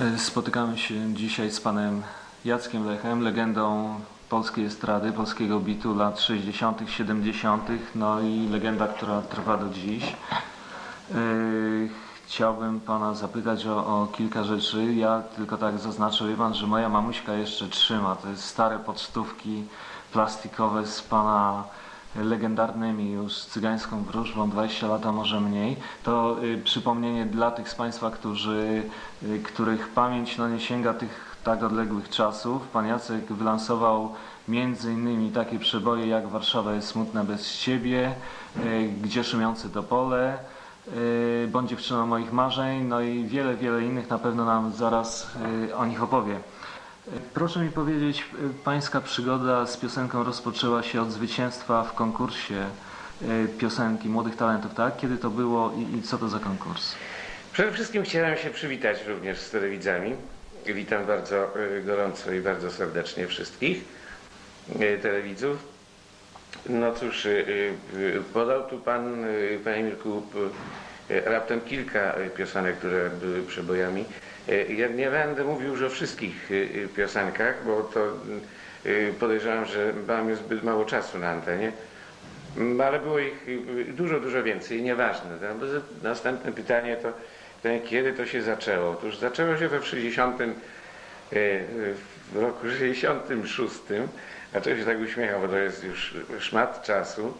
E, Spotykamy się dzisiaj z panem Jackiem Lechem, legendą polskiej estrady, polskiego bitu lat 60., 70., no i legenda, która trwa do dziś. E, Chciałbym pana zapytać o, o kilka rzeczy. Ja tylko tak zaznaczę, wie pan, że moja mamuśka jeszcze trzyma. To jest stare podstówki plastikowe z pana legendarnymi już cygańską wróżbą, 20 lata może mniej. To y, przypomnienie dla tych z Państwa, którzy, y, których pamięć no, nie sięga tych tak odległych czasów. Pan Jacek wylansował między innymi takie przeboje jak Warszawa jest smutna bez Ciebie, y, Gdzie szumiące to pole, y, Bądź dziewczyną moich marzeń, no i wiele, wiele innych na pewno nam zaraz o nich opowie. Proszę mi powiedzieć, y, pańska przygoda z piosenką rozpoczęła się od zwycięstwa w konkursie y, piosenki Młodych Talentów, tak? Kiedy to było i, i co to za konkurs? Przede wszystkim chciałem się przywitać również z telewidzami. Witam bardzo y, gorąco i bardzo serdecznie wszystkich telewidzów. No cóż, podał tu Pan, Panie Mirku, raptem kilka piosenek, które były przebojami. Y, Ja nie będę mówił już o wszystkich y, y, piosenkach, bo to podejrzewam, że mam już zbyt mało czasu na antenie. Mm, Ale było ich dużo, dużo więcej, nieważne. tak? Następne pytanie to, kiedy to się zaczęło? Otóż zaczęło się we w 60, y, y, w roku 66, dlaczego się tak uśmiecham, bo to jest już szmat czasu.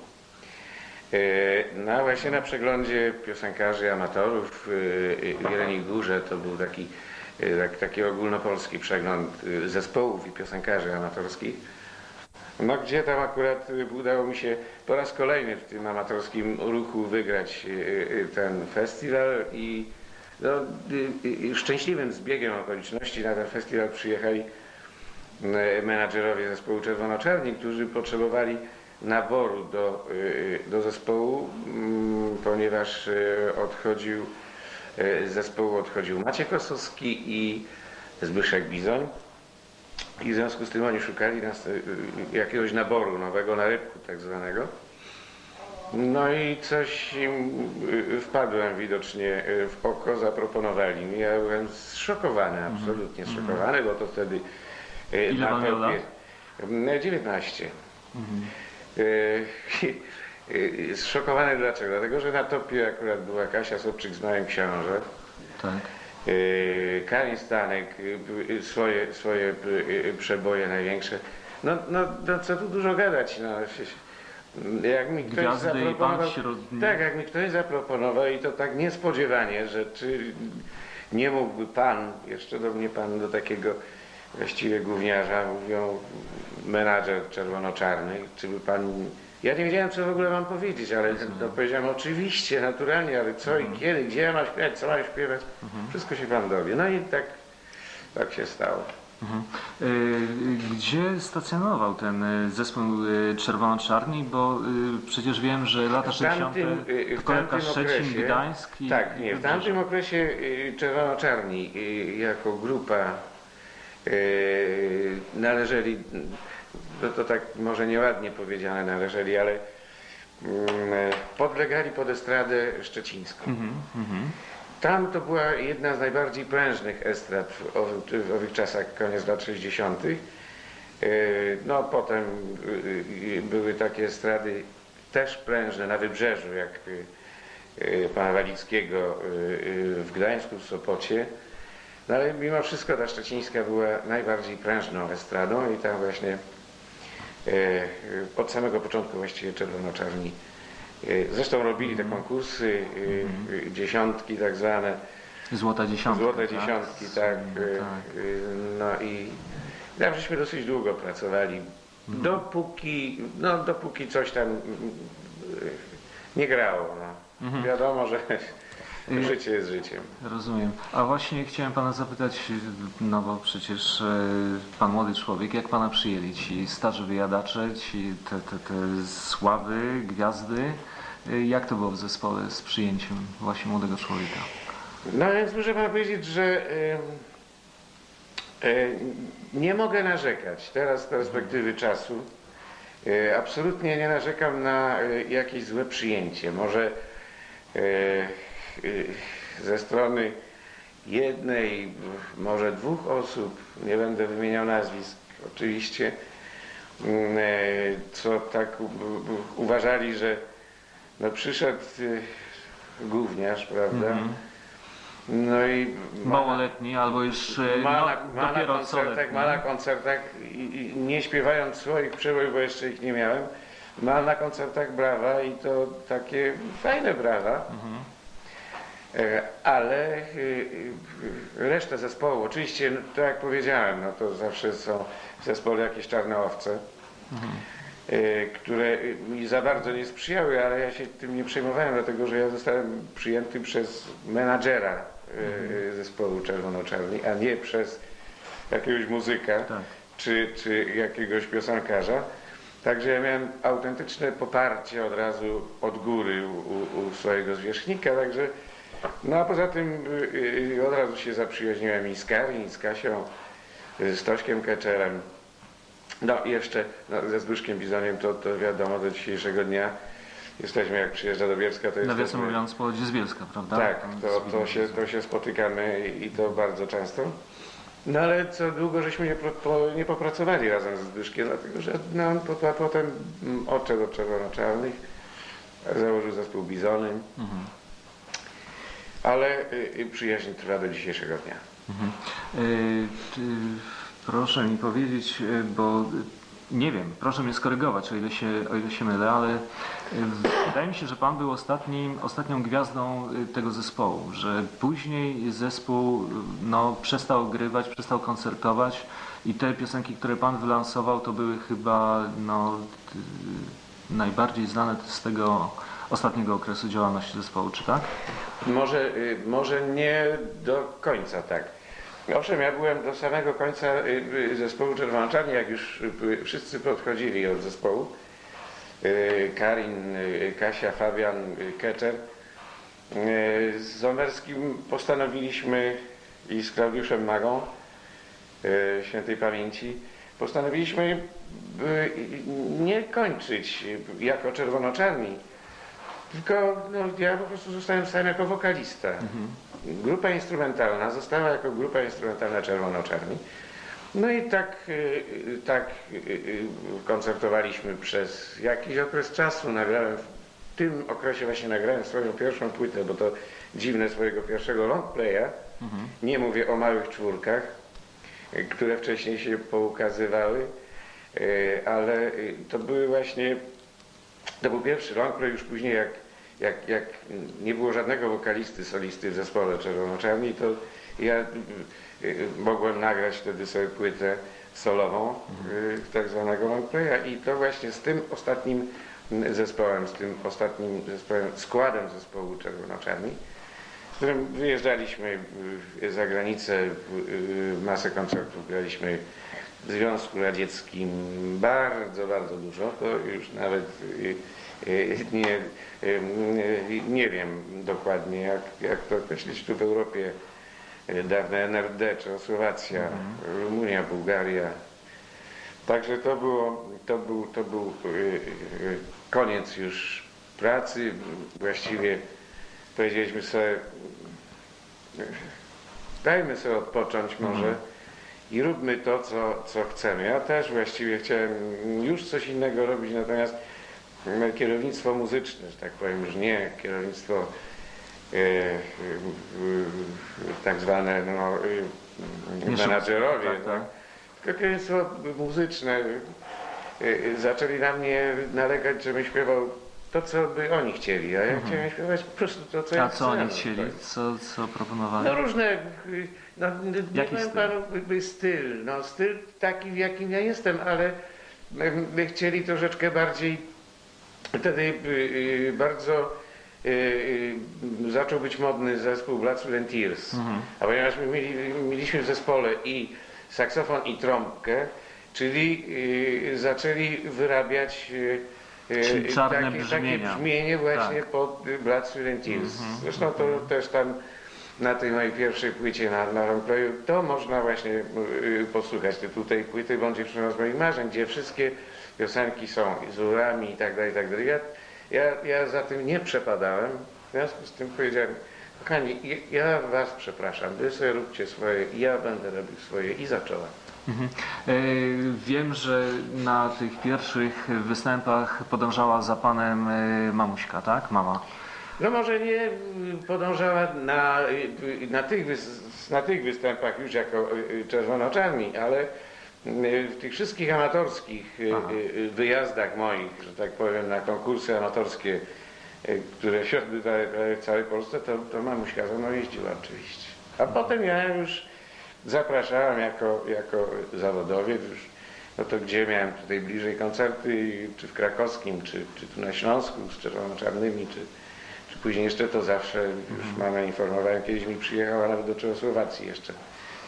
Y, No właśnie na przeglądzie piosenkarzy, amatorów y, y, w Jeleniej Górze to był taki, tak, taki ogólnopolski przegląd zespołów i piosenkarzy amatorskich. No gdzie tam akurat udało mi się po raz kolejny w tym amatorskim ruchu wygrać ten festiwal i no, szczęśliwym zbiegiem okoliczności na ten festiwal przyjechali menadżerowie zespołu Czerwono-Czarni, którzy potrzebowali naboru do, y, do zespołu, mm, ponieważ y, odchodził y, z zespołu odchodził Maciek Kosowski i Zbyszek Bizoń. I w związku z tym oni szukali nas, y, y, jakiegoś naboru nowego na rybku tak zwanego. No i coś im y, wpadłem widocznie y, w oko, zaproponowali mi. Ja byłem zszokowany, absolutnie zszokowany, bo to wtedy y, Ile pan miał lat? Mm, 19. Y, y, Zszokowany dlaczego? Dlatego, że na topie akurat była Kasia Sobczyk z Małym Książę. Tak. Yy, Karin Stanek, swoje, swoje przeboje największe. No, no, no co tu dużo gadać. No. Jak mi ktoś Gwiazdy zaproponował, tak, jak mi ktoś zaproponował i to tak niespodziewanie, że czy nie mógłby pan, jeszcze do mnie pan do takiego właściwie gówniarza, mówią menadżer czerwono-czarny, czy by pan... Ja nie wiedziałem, co w ogóle mam powiedzieć, ale to powiedziałem oczywiście, naturalnie, ale co Mhm. i kiedy, gdzie ja mam śpiewać, co mam śpiewać, wszystko się pan dowie. No i tak, tak się stało. Mhm. Y, Gdzie stacjonował ten y, zespół y, Czerwono-Czarni? Bo przecież wiem, że lata W 60. tamtym, y, to w kolebka Szczecin, Gdańsk i Tak, nie, w tamtym okresie Czerwono-Czarni jako grupa należeli, no to tak może nieładnie powiedziane należeli, ale mm, podlegali pod estradę szczecińską. Mhm, mhm. Tam to była jedna z najbardziej prężnych estrad w owych, w owych czasach, koniec lat 60. Yy, No potem yy, były takie estrady też prężne na wybrzeżu, jak yy, pana Walickiego yy, w Gdańsku, w Sopocie. No ale mimo wszystko ta szczecińska była najbardziej prężną estradą i tam właśnie yy, od samego początku właściwie czerwono-czarni yy, Zresztą robili te konkursy, yy, yy, dziesiątki tak zwane, Złota dziesiątka. Złote tak? dziesiątki, tak. No, y, tak. No i tam żeśmy dosyć długo pracowali. Mhm. Dopóki, no, dopóki coś tam nie grało. No. Mhm. Wiadomo, że życie jest życiem. Rozumiem. A właśnie chciałem pana zapytać, no bo przecież e, pan młody człowiek, jak pana przyjęli ci starzy wyjadacze, ci te, te, te sławy, gwiazdy? E, Jak to było w zespole z przyjęciem właśnie młodego człowieka? No więc muszę panu powiedzieć, że y, nie mogę narzekać teraz z perspektywy czasu. Y, absolutnie nie narzekam na jakieś złe przyjęcie. Może ze strony jednej, może dwóch osób, nie będę wymieniał nazwisk oczywiście, mm, e, co tak uważali, że no przyszedł y, gówniarz, prawda? Mhm. No i ma, Małoletni albo już ma, no, na, ma na dopiero co koncertach, ma na koncertach i, nie śpiewając swoich przebojów, bo jeszcze ich nie miałem, ma na koncertach brawa i to takie fajne brawa. Mhm. E, Ale y, y, reszta zespołu, oczywiście, no, tak jak powiedziałem, no to zawsze są w zespole jakieś czarne owce, e, które mi za bardzo nie sprzyjały, ale ja się tym nie przejmowałem, dlatego że ja zostałem przyjęty przez menadżera e, zespołu Czerwono-Czarni, a nie przez jakiegoś muzyka Tak. czy, czy jakiegoś piosenkarza. Także ja miałem autentyczne poparcie od razu od góry u, u- u swojego zwierzchnika, także no a poza tym y, y, od razu się zaprzyjaźniłem i z Karin, i z Kasią, y, z Tośkiem Keczerem. No i jeszcze no, ze Zbyszkiem Bizoniem to, to wiadomo do dzisiejszego dnia. Jesteśmy jak przyjeżdża do Bielska, to Nawiasem jesteśmy... mówiąc, pochodzi z Bielska, prawda? Tak, to, z to, się, to się spotykamy i to bardzo często. No ale co długo żeśmy nie, po, nie popracowali razem ze Zbyszkiem, dlatego że no, on po, po, potem mm, odszedł od Czerwono-Czarnych, założył zespół Bizony, Mhm. Ale y, y, przyjaźń trwa do dzisiejszego dnia. Mhm. Y, proszę mi powiedzieć, bo nie wiem, proszę mnie skorygować, o ile się, o ile się mylę, ale wydaje mi się, że Pan był ostatnim, ostatnią gwiazdą tego zespołu, że później zespół no, przestał grywać, przestał koncertować i te piosenki, które Pan wylansował, to były chyba no, najbardziej znane z tego ostatniego okresu działalności zespołu, czy tak? Może, y, może nie do końca tak. Owszem, ja byłem do samego końca y, y, zespołu Czerwono-Czarni, jak już wszyscy podchodzili od zespołu. Karin, Kasia, Fabian, Keczer. Z Zomerskim postanowiliśmy i z Klaudiuszem Magą, świętej pamięci, postanowiliśmy nie kończyć jako Czerwono-Czarni, tylko no, ja po prostu zostałem sam jako wokalista. Grupa instrumentalna została jako grupa instrumentalna Czerwono-Czarni. No i tak, y, y, tak y, koncertowaliśmy przez jakiś okres czasu. Nagrałem w tym okresie właśnie nagrałem swoją pierwszą płytę, bo to dziwne swojego pierwszego long playa. Nie mówię o małych czwórkach, które wcześniej się poukazywały, ale to były właśnie to był pierwszy long play, już później jak, jak, jak nie było żadnego wokalisty, solisty w zespole Czerwono-Czarni, to ja y, y, mogłem nagrać wtedy sobie płytę solową, y, tak zwanego long playa i to właśnie z tym ostatnim zespołem, z tym ostatnim zespołem, składem zespołu Czerwono-Czarni, z którym wyjeżdżaliśmy za granicę, masę koncertów graliśmy w Związku Radzieckim bardzo, bardzo dużo, to już nawet y, y, nie, y, nie wiem dokładnie jak, jak to określić. Tu w Europie, dawne NRD, Czechosłowacja, Rumunia, Bułgaria. Także to było, to był, to był koniec już pracy, właściwie powiedzieliśmy sobie dajmy sobie odpocząć może i róbmy to, co, co chcemy. Ja też właściwie chciałem już coś innego robić, natomiast mm, kierownictwo muzyczne, że tak powiem, już nie kierownictwo e, e, tak zwane no, e, Nie menadżerowie, tak, tak, tak. tylko kierownictwo muzyczne e, e, zaczęli na mnie nalegać, żebym śpiewał to, co by oni chcieli, a ja chciałem śpiewać po prostu to, co ja A co oni chcieli? Co, co proponowali? No różne, no, nie powiem panu styl, no styl taki w jakim ja jestem, ale my chcieli troszeczkę bardziej, wtedy y, y, bardzo y, zaczął być modny zespół Blood, Sweat and Tears, Mhm. a ponieważ my mieli, mieliśmy w zespole i saksofon i trąbkę, czyli zaczęli wyrabiać Czyli czarne takie, takie brzmienia. brzmienie właśnie Tak. pod y, Blood, Sweat Tears. Mhm. Zresztą to też tam na tej mojej pierwszej płycie na, na Longplayu, to można właśnie y, posłuchać tytuł tej płyty, bądź dziewczyną z moich marzeń, gdzie wszystkie piosenki są z urami i tak dalej, i tak dalej. Ja, ja, ja za tym nie przepadałem, w związku z tym powiedziałem, Kochani, ja- ja was przepraszam, wy sobie róbcie swoje, ja będę robił swoje i zacząłem. Mhm. E, Wiem, że na tych pierwszych występach podążała za panem e, mamuśka, tak? Mama. No może nie y, podążała na, y, na, tych, na tych występach już jako y, y, czerwono-czarni, ale y, w tych wszystkich amatorskich Aha. wyjazdach moich, że tak powiem, na konkursy amatorskie, które się odbywały w całej Polsce, to, to mamuśka ze mną jeździła oczywiście. A potem ja już zapraszałem jako, jako zawodowiec już, no to gdzie miałem? Tutaj bliżej koncerty, czy w krakowskim, czy, czy tu na Śląsku z czerwono-czarnymi, czy, czy później jeszcze to zawsze, już mamę informowałem, kiedyś mi przyjechała nawet do Czechosłowacji jeszcze.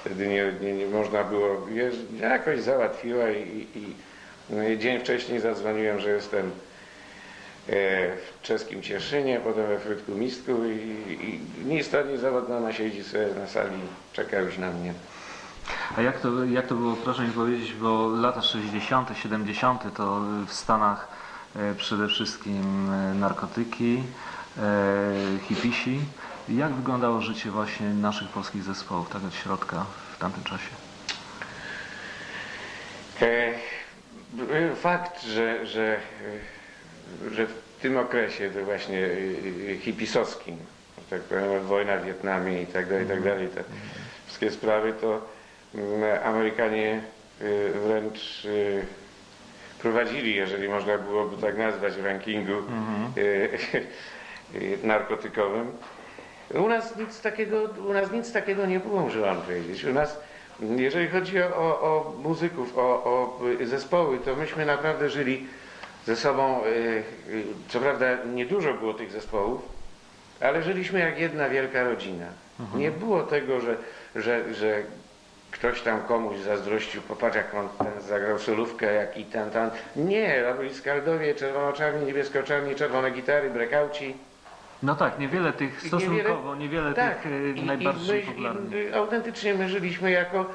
Wtedy nie, nie, nie można było, jakoś załatwiła i, i, no i dzień wcześniej zadzwoniłem, że jestem w czeskim Cieszynie, potem we Frytku Mistku i, i ni stąd, ni zawodna ona siedzi sobie na sali, czeka już na mnie. A jak to, jak to było, proszę mi powiedzieć, bo lata 60., 70. to w Stanach e, przede wszystkim e, narkotyki, e, hipisi. Jak wyglądało życie właśnie naszych polskich zespołów, tak od środka w tamtym czasie? E, Fakt, że, że, e, że w tym okresie, to właśnie e, e, hipisowskim, że tak powiem, wojna w Wietnamie i tak dalej, i tak dalej, te wszystkie sprawy, to mm, Amerykanie wręcz prowadzili, jeżeli można byłoby tak nazwać, w rankingu e, narkotykowym. U nas nic takiego, u nas nic takiego nie było, muszę wam powiedzieć. U nas, jeżeli chodzi o, o, o muzyków, o, o zespoły, to myśmy naprawdę żyli ze sobą, y, y, co prawda niedużo było tych zespołów, ale żyliśmy jak jedna wielka rodzina. Nie było tego, że, że, że ktoś tam komuś zazdrościł, popatrz jak on ten zagrał solówkę, jak i ten, ten. Nie, robili skardowie, czerwono-czarni, niebiesko-czarni, czerwone gitary, brekauci. No tak, niewiele tych, I stosunkowo niewiele Tak, tych e, i- i najbardziej my- popularnych. i- Autentycznie my żyliśmy jako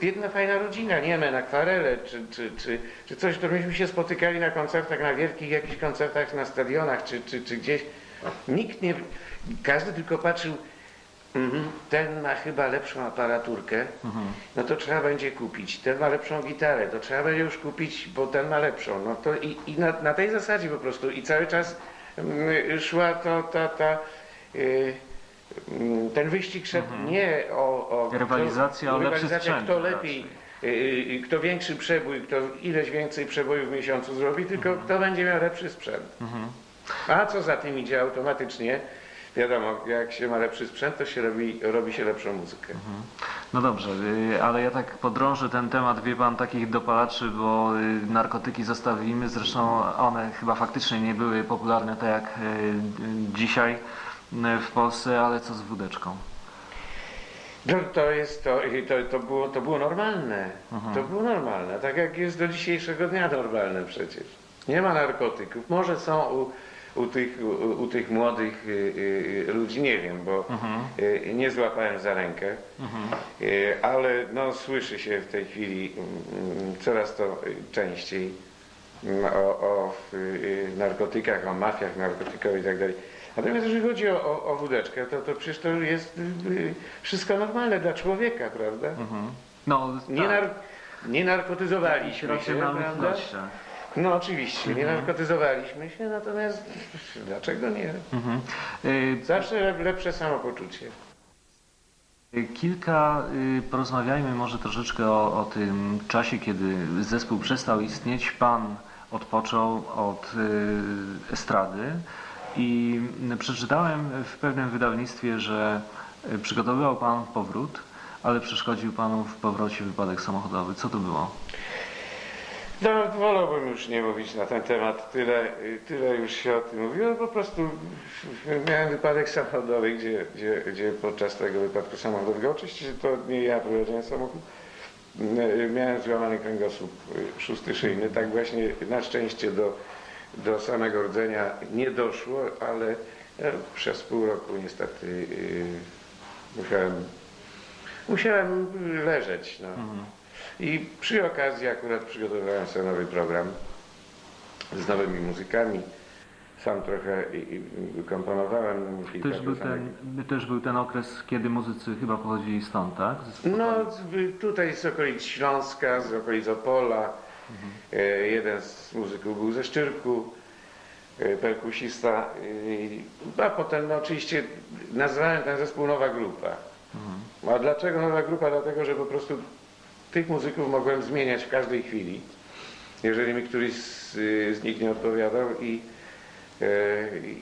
biedna, fajna rodzina, nie wiem, akwarele czy, czy, czy, czy coś, to myśmy się spotykali na koncertach, na wielkich jakichś koncertach, na stadionach czy, czy, czy gdzieś. Nikt nie, każdy tylko patrzył, mhm, ten ma chyba lepszą aparaturkę, Mhm. no to trzeba będzie kupić. Ten ma lepszą gitarę, to trzeba będzie już kupić, bo ten ma lepszą. No to i, i na, na tej zasadzie po prostu i cały czas mm, szła to, ta, ta, y, mm, ten wyścig szedł nie o, o Rywalizacja o lepszy rywalizacja, sprzęt kto lepiej, y, y, kto większy przebój, kto ileś więcej przebojów w miesiącu zrobi, tylko kto będzie miał lepszy sprzęt. Mhm. A co za tym idzie automatycznie, wiadomo, jak się ma lepszy sprzęt, to się robi, robi się lepszą muzykę. No dobrze, y, ale ja tak podrążę ten temat, wie pan, takich dopalaczy, bo narkotyki zostawimy, zresztą one chyba faktycznie nie były popularne tak jak dzisiaj w Polsce, ale co z wódeczką? No, to jest to, i to, to, było, to było normalne. Mhm. To było normalne, tak jak jest do dzisiejszego dnia normalne przecież. Nie ma narkotyków. Może są u, u, tych, u, u tych młodych y, y, ludzi, nie wiem, bo Mhm. y, nie złapałem za rękę, Mhm. y, ale no, słyszy się w tej chwili mm, coraz to y, częściej mm, o, o y, y, narkotykach, o mafiach narkotykowych i tak dalej. Natomiast jeżeli chodzi o, o, o wódeczkę, to, to przecież to jest y, y, wszystko normalne dla człowieka, prawda? Mhm. No, Nie, tak, nar, nie narkotyzowaliśmy się, prawda? No oczywiście, nie Mhm. narkotyzowaliśmy się, natomiast dlaczego nie? Mhm. Y, Zawsze lep- lepsze samopoczucie. Kilka, y, porozmawiajmy może troszeczkę o, o tym czasie, kiedy zespół przestał istnieć. Pan odpoczął od y, estrady i przeczytałem w pewnym wydawnictwie, że y, przygotowywał Pan powrót, ale przeszkodził Panu w powrocie wypadek samochodowy. Co to było? No, wolałbym już nie mówić na ten temat. Tyle, tyle już się o tym mówiło. Po prostu miałem wypadek samochodowy, gdzie, gdzie, gdzie podczas tego wypadku samochodowego, oczywiście to nie ja prowadziłem samochód, miałem złamany kręgosłup y, szósty szyjny. Tak właśnie na szczęście do, do samego rdzenia nie doszło, ale e, przez pół roku niestety y, musiałem, musiałem leżeć. No. I przy okazji akurat przygotowywałem sobie nowy program z nowymi muzykami. sam trochę i, i komponowałem Też był, ten, też był ten okres, kiedy muzycy chyba pochodzili stąd, tak? No tutaj z okolic Śląska, z okolic Opola. E, jeden z muzyków był ze Szczyrku, e, perkusista. e, A potem no, oczywiście nazwałem ten zespół Nowa Grupa. A dlaczego Nowa Grupa? Dlatego, że po prostu tych muzyków mogłem zmieniać w każdej chwili, jeżeli mi któryś z, z nich nie odpowiadał i,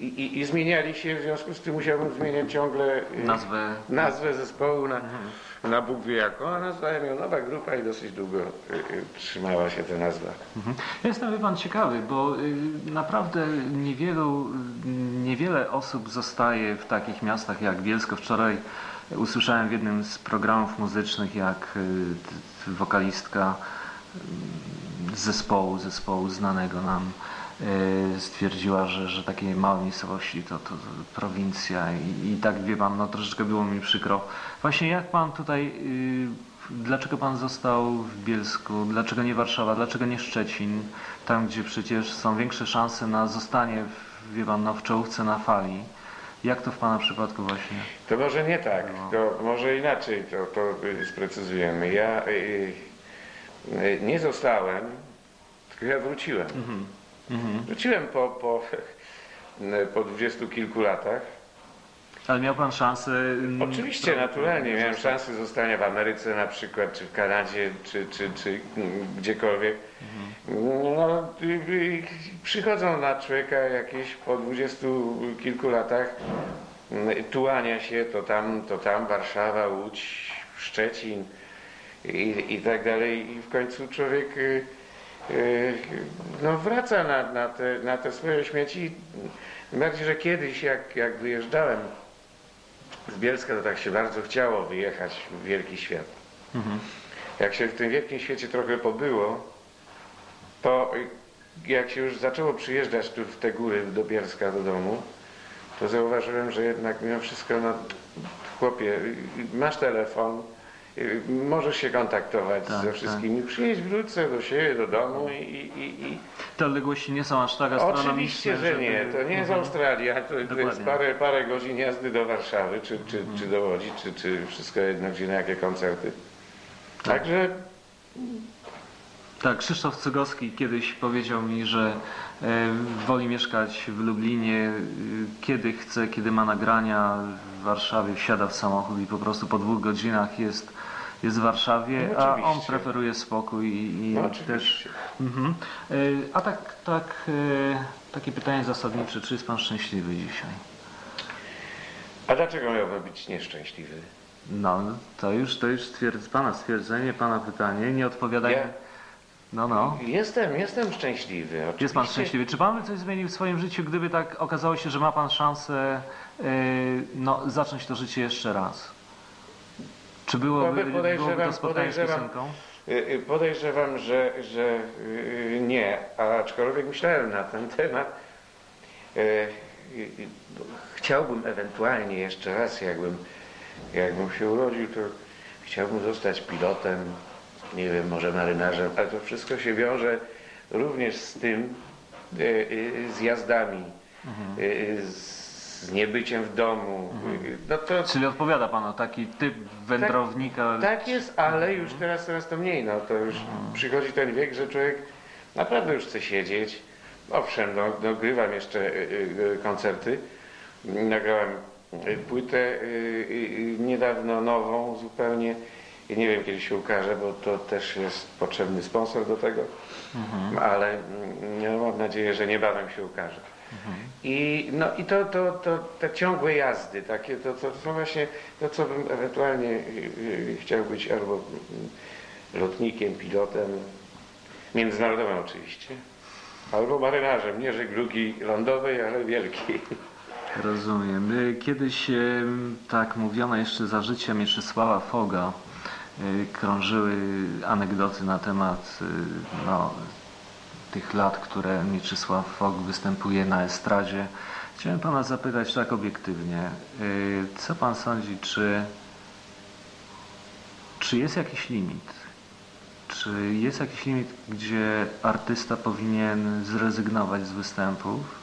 i, i, i zmieniali się, w związku z tym musiałbym zmieniać ciągle e, Nazwę. nazwę zespołu na, na Bóg wie jaką, a nazwałem ją Nowa Grupa i dosyć długo y, trzymała się ta nazwa. Mhm. Jestem, wie pan, ciekawy, bo naprawdę niewielu, niewiele osób zostaje w takich miastach jak Bielsko. Wczoraj usłyszałem w jednym z programów muzycznych, jak wokalistka y, zespołu, zespołu znanego nam stwierdziła, że, że takie małe miejscowości to, to, to prowincja i, i tak wie pan, no troszeczkę było mi przykro. Właśnie jak pan tutaj, y, dlaczego pan został w Bielsku, dlaczego nie Warszawa, dlaczego nie Szczecin, tam gdzie przecież są większe szanse na zostanie, w, wie pan, no, w czołówce na fali. Jak to w pana przypadku właśnie? To może nie tak, No. to może inaczej to, to y, sprecyzujemy. Ja y, y, nie zostałem, tylko ja wróciłem. Mhm. Wróciłem po, po, po dwudziestu kilku latach. Ale miał pan szansę... mm, Oczywiście, naturalnie. Miałem szansę zostania w Ameryce na przykład, czy w Kanadzie, czy, czy, czy gdziekolwiek. No, y, y, przychodzą na człowieka jakieś po dwudziestu kilku latach tułania się, to tam, to tam, Warszawa, Łódź, Szczecin i, i tak dalej. I w końcu człowiek y, no, wraca na, na, te, na te swoje śmieci. Bardziej, że kiedyś jak, jak wyjeżdżałem z Bielska, to tak się bardzo chciało wyjechać w wielki świat. Mhm. Jak się w tym wielkim świecie trochę pobyło, to jak się już zaczęło przyjeżdżać tu w te góry do Bielska do domu, to zauważyłem, że jednak mimo wszystko, no, chłopie, masz telefon, możesz się kontaktować Tak, ze tak. wszystkimi, przyjedź wrócę do siebie, do domu i, i, i Te odległości nie są aż tak astronomiczne. Oczywiście, że nie. To nie jest Mhm. Australia, to, to jest parę, parę godzin jazdy do Warszawy, czy, czy, czy do Łodzi, czy, czy wszystko jedno, gdzie na jakie koncerty. Także Tak, Krzysztof Cygowski kiedyś powiedział mi, że e, woli mieszkać w Lublinie, e, kiedy chce, kiedy ma nagrania w Warszawie, wsiada w samochód i po prostu po dwóch godzinach jest, jest w Warszawie, No a on preferuje spokój i, no, też... Mhm. E, A tak, tak, takie pytanie zasadnicze, czy jest Pan szczęśliwy dzisiaj? A dlaczego miałbym być nieszczęśliwy? No, to już, to już stwierdz, Pana stwierdzenie, Pana pytanie, nie odpowiadajmy. Ja- No, no. Jestem, jestem szczęśliwy. Oczywiście. Jest pan szczęśliwy. Czy pan by coś zmienił w swoim życiu, gdyby tak okazało się, że ma pan szansę yy, no, zacząć to życie jeszcze raz? Czy byłoby, byłoby to spotkanie z piosenką? Y, y, Podejrzewam, że, że nie, aczkolwiek myślałem na ten temat. Chciałbym ewentualnie jeszcze raz, jakbym, jakbym się urodził, to chciałbym zostać pilotem, nie wiem, może marynarzem, ale to wszystko się wiąże również z tym, y, y, z jazdami, y, y, z niebyciem w domu. Y, No to, Czyli odpowiada pan taki typ wędrownika? tak jest, ale już teraz coraz to mniej. No, to już przychodzi ten wiek, że człowiek naprawdę już chce siedzieć. Owszem, no, no, grywam jeszcze y, y, koncerty. Nagrałem płytę y, niedawno nową zupełnie. I nie wiem kiedy się ukaże, bo to też jest potrzebny sponsor do tego. Ale mm, no, mam nadzieję, że niebawem się ukaże. I, no, i to, to, to, te ciągłe jazdy, takie, to, to są właśnie to, co bym ewentualnie y, y, chciał być albo mm, lotnikiem, pilotem, międzynarodowym oczywiście, albo marynarzem, nie żeglugi lądowej, ale wielkiej. Rozumiem. Y, Kiedyś tak mówiono jeszcze za życia Mieczysława Foga. Y, Krążyły anegdoty na temat y, no, tych lat, które Mieczysław Fog występuje na estradzie. Chciałem pana zapytać tak obiektywnie. y, Co pan sądzi, czy, czy jest jakiś limit? Czy jest jakiś limit, gdzie artysta powinien zrezygnować z występów?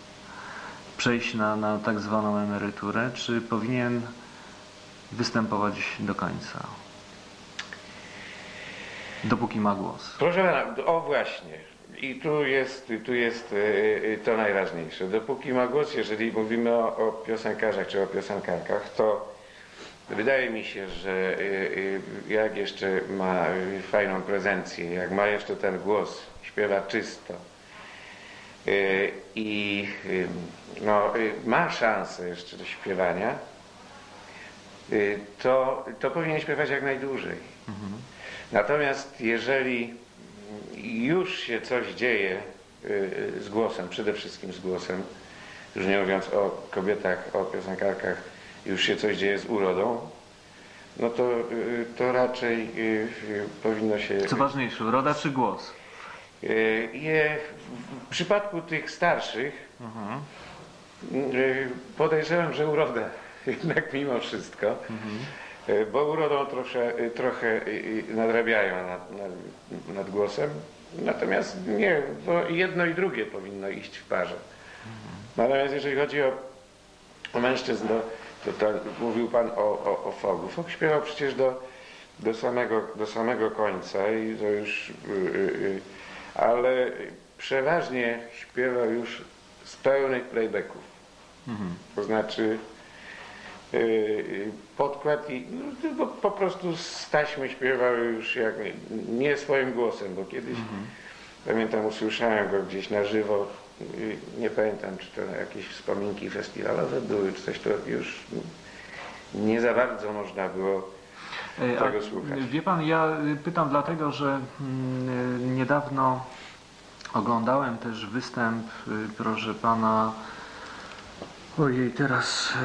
przejść na, na tak zwaną emeryturę, czy powinien występować do końca? Dopóki ma głos. Proszę pana, o właśnie. I tu jest, tu jest e, e, to najważniejsze. Dopóki ma głos, jeżeli mówimy o, o piosenkarzach czy o piosenkarkach, to wydaje mi się, że e, jak jeszcze ma fajną prezencję, jak ma jeszcze ten głos, śpiewa czysto i no, ma szansę jeszcze do śpiewania, to, to powinien śpiewać jak najdłużej. Natomiast jeżeli już się coś dzieje y, z głosem, przede wszystkim z głosem, już nie mówiąc o kobietach, o piosenkarkach, już się coś dzieje z urodą, no to, y, to raczej y, y, powinno się Co ważniejsze, uroda czy głos? y, je w przypadku tych starszych y, podejrzewam, że uroda jednak mimo wszystko. Y, Bo urodą trosze, y, trochę y, nadrabiają nad, nad, nad głosem. Natomiast nie, bo jedno i drugie powinno iść w parze. Natomiast jeżeli chodzi o, o mężczyzn, to, to, to mówił Pan o, o, o Fogu. Fog śpiewał przecież do, do, samego, do samego końca i to już, y, y, y, ale przeważnie śpiewał już z pełnych playbacków. To znaczy podkład i no, po, prostu z taśmy śpiewał już jak nie swoim głosem, bo kiedyś pamiętam usłyszałem go gdzieś na żywo. y, Nie pamiętam, czy to jakieś wspominki festiwalowe były, czy coś to już nie za bardzo można było E, tego słuchać. Wie pan, ja y, pytam dlatego, że mm, y, niedawno oglądałem też występ, y, proszę pana, ojej, teraz y,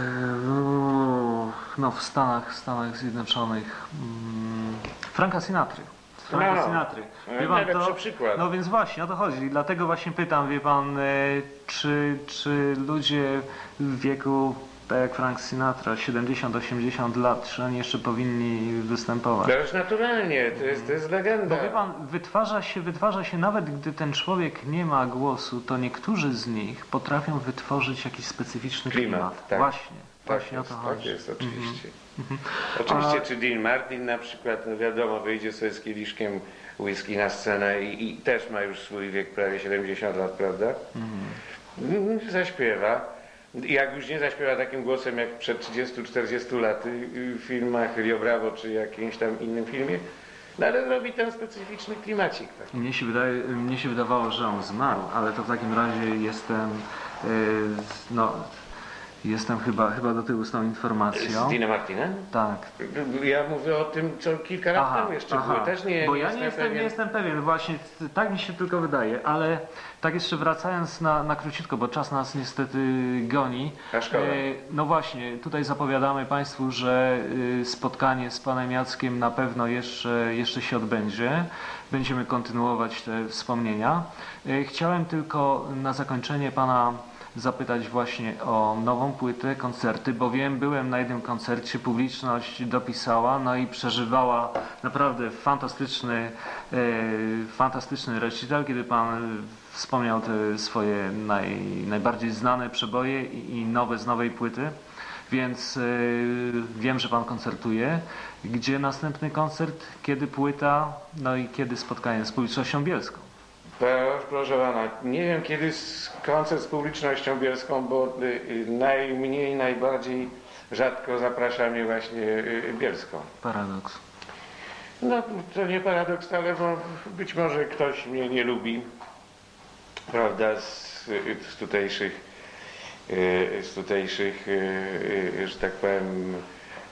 no, w Stanach, Stanach Zjednoczonych, mm, Franka Sinatry. Franka No, Sinatry. no, najlepszy przykład. No więc właśnie, o to chodzi. Dlatego właśnie pytam, wie pan, y, czy, czy ludzie w wieku, tak jak Frank Sinatra, 70-80 lat, czy oni jeszcze powinni występować? To jest naturalnie, to jest, to jest legenda. Bo wie pan, wytwarza się, wytwarza się, nawet gdy ten człowiek nie ma głosu, to niektórzy z nich potrafią wytworzyć jakiś specyficzny klimat. Klimat, tak. Właśnie, Tak właśnie jest, o to tak chodzi. jest, oczywiście. Mhm. Oczywiście, A- czy Dean Martin na przykład, no wiadomo, wyjdzie sobie z kieliszkiem whisky na scenę i, i też ma już swój wiek, prawie 70 lat, prawda? Mm, Zaśpiewa. Jak już nie zaśpiewa takim głosem jak przed 30-40 laty y, w filmach Rio Bravo czy jakimś tam innym filmie, no ale robi ten specyficzny klimacik. Tak. Mnie się, wydaje, mnie się wydawało, że on zmarł, ale to w takim razie jestem, yy, no, jestem chyba, chyba do tyłu z tą Z informacją. Deanem Martinem? Tak. Ja mówię o tym, co kilka lat temu jeszcze było. Też nie, bo nie ja jestem nie jestem, pewien. nie jestem pewien, właśnie tak mi się tylko wydaje, ale tak jeszcze wracając na, na króciutko, bo czas nas niestety goni. A szkoda. E, No właśnie, tutaj zapowiadamy Państwu, że y, spotkanie z Panem Jackiem na pewno jeszcze, jeszcze się odbędzie. Będziemy kontynuować te wspomnienia. E, Chciałem tylko na zakończenie Pana zapytać właśnie o nową płytę, koncerty, bo wiem, byłem na jednym koncercie, publiczność dopisała, no i przeżywała naprawdę fantastyczny, e, fantastyczny recital, kiedy Pan wspomniał te swoje naj, najbardziej znane przeboje i, i nowe z nowej płyty. Więc e, wiem, że Pan koncertuje. Gdzie następny koncert? Kiedy płyta? No i kiedy spotkanie z publicznością bielską? Proszę pana, nie wiem kiedy koncert z publicznością bielską, bo y, y, najmniej, najbardziej rzadko zaprasza mnie właśnie y, bielską. Paradoks. No to nie paradoks, ale bo być może ktoś mnie nie lubi, prawda, z, z tutejszych, z tutejszych, że tak powiem,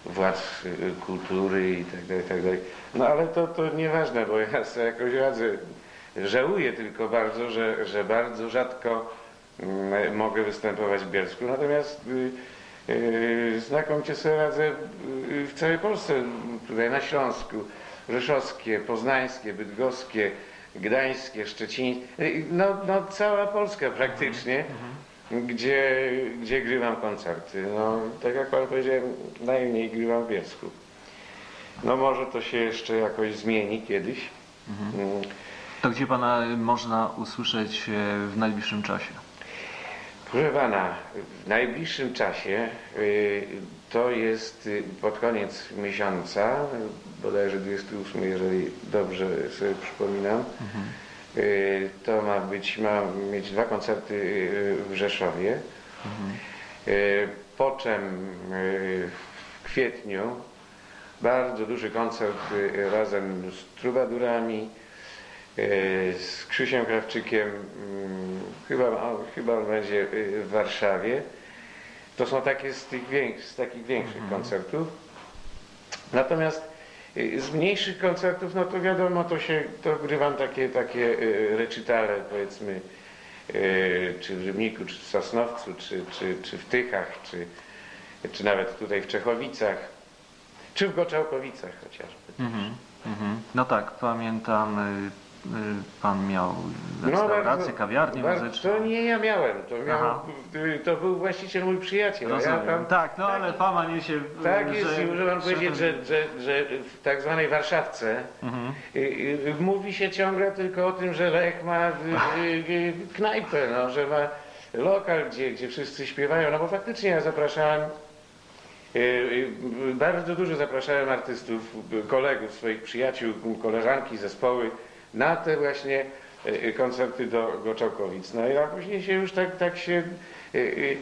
władz kultury i tak dalej, i tak dalej. No ale to, to nieważne, bo ja sobie jakoś radzę. Żałuję tylko bardzo, że, że bardzo rzadko mm, mogę występować w Bielsku, natomiast y, y, znakomicie sobie radzę y, w całej Polsce, tutaj na Śląsku, Rzeszowskie, Poznańskie, Bydgoskie, Gdańskie, Szczecińskie, no, no cała Polska praktycznie, gdzie, gdzie grywam koncerty. No, tak jak pan powiedziałem, najmniej grywam w Bielsku. No może to się jeszcze jakoś zmieni kiedyś. Mm. To gdzie Pana można usłyszeć e, w najbliższym czasie? Proszę pana, w najbliższym czasie y, to jest y, pod koniec miesiąca, bodajże 28, jeżeli dobrze sobie przypominam. Y, To ma być, ma mieć dwa koncerty w Rzeszowie. Y, Po czym w kwietniu bardzo duży koncert razem z trubadurami, z Krzysiem Krawczykiem, mm, chyba, chyba on będzie y, w Warszawie. To są takie z, tych większych, z takich większych koncertów. Natomiast y, z mniejszych koncertów, no to wiadomo, to się, to grywam takie, takie recitale, powiedzmy, czy w Rybniku, czy w Sosnowcu, czy, czy, czy w Tychach, czy, czy nawet tutaj w Czechowicach, czy w Goczałkowicach chociażby. Mhm, mhm. No tak, pamiętam, y, pan miał No, restaurację, kawiarnię bardzo- muzyczną. To nie ja miałem, to, miał, Aha. y, to był właściciel mój przyjaciel. a Rozumiem. Ja tam, tak, no ale fama niesie... y, tak jest że, muszę wam powiedzieć, że, że, że w tak zwanej Warszawce Mhm. y, y, mówi się ciągle tylko o tym, że Lech ma y, y, y, knajpę, no, że ma lokal, gdzie, gdzie wszyscy śpiewają, no bo faktycznie ja zapraszałem y, y, bardzo dużo zapraszałem artystów, y, kolegów, swoich przyjaciół, koleżanki, zespoły na te właśnie y, koncerty do Goczałkowic. No i a później się już tak, tak się y,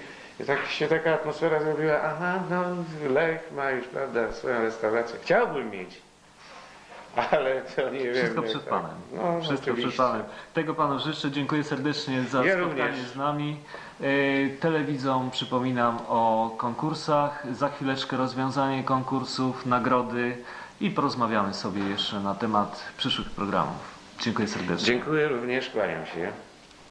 tak się taka atmosfera zrobiła, aha, no Lech ma już, prawda, swoją restaurację. Chciałbym mieć, ale to nie wiem. Wszystko przed tak. Panem. No, Wszystko przed. Panem. Tego Panu życzę. Dziękuję serdecznie za Ja spotkanie również. z nami. Telewidzom przypominam o konkursach. Za chwileczkę rozwiązanie konkursów, nagrody i porozmawiamy sobie jeszcze na temat przyszłych programów. Dziękuję serdecznie. Dziękuję również, kłaniam się.